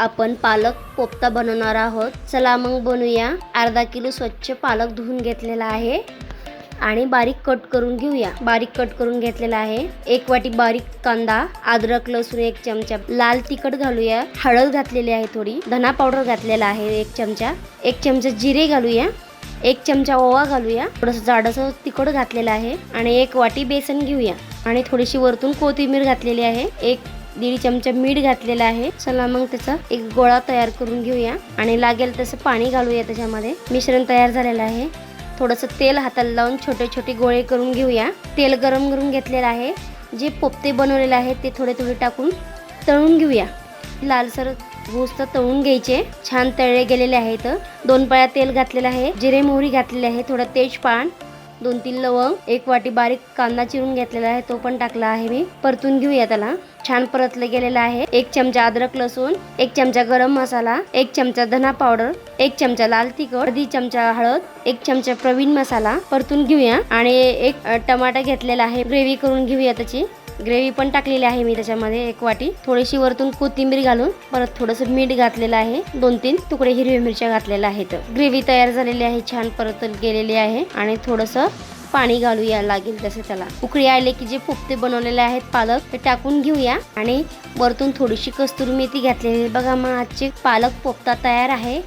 आपण पालक कोफ्ता बनवणार आहोत. चला मग बनवूया. अर्धा किलो स्वच्छ पालक धुवून घेतलेला आहे. आणि बारीक कट करून घेऊया. बारीक कट करून घेतलेला आहे. एक वाटी बारीक कांदा अद्रक लसूण एक चमचा लाल तिखट घालूया. हळद घातलेली आहे थोडी. धना पावडर घातलेला आहे एक चमचा. एक चमचा जिरे घालूया. एक चमचा ओवा घालूया. थोडंसं जाडसं तिखट घातलेलं आहे. आणि एक वाटी बेसन घेऊया. आणि थोडीशी वरतून कोथिंबीर घातलेली आहे. एक दीड चमचा मीठ घातलेला आहे. चला मग त्याचा एक गोळा तयार करून घेऊया. आणि लागेल तसं पाणी घालूया त्याच्यामध्ये. मिश्रण तयार झालेलं आहे. थोडंसं तेल हाताला लावून छोटे छोटे गोळे करून घेऊया. तेल गरम करून घेतलेलं आहे. जे पोपते बनवलेले आहेत ते थोडे थोडे टाकून तळून घेऊया. लालसर घोस्त तळून घ्यायचे. छान तळले गेलेले आहेत. दोन पळ्या तेल घातलेलं आहे. जिरे मोहरी घातलेली आहे. थोडं तेजपान दोन तीन लवंग एक वाटी बारीक कांदा चिरून घेतलेला आहे तो पण टाकला आहे मी. परतून घेऊया त्याला. छान परतलं गेलेलं आहे. एक चमचा अद्रक लसूण एक चमचा गरम मसाला एक चमचा धना पावडर एक चमचा लाल तिखट अर्धी चमचा हळद एक चमचा प्रवीण मसाला. परतून घेऊया. आणि एक टमाटा घेतलेला आहे. ग्रेव्ही करून घेऊया त्याची. ग्रेव्ही पण टाकलेली आहे मी त्याच्यामध्ये एक वाटी. थोडीशी वरतून कोथिंबीर घालून परत थोडंसं मीठ घातलेलं आहे. दोन तीन तुकडे हिरव्या मिरच्या घातलेल्या आहेत. ग्रेव्ही तयार झालेली आहे छान परत गेलेली आहे आणि थोडंसं पाणी घालूया लागेल तसे त्याला. उकळी आले की जे पोपते बनवलेले आहेत पालक ते टाकून घेऊया आणि वरतून थोडीशी कस्तुरी मेथी घातलेली बघा मग आजचे पालक पोपता तयार आहे.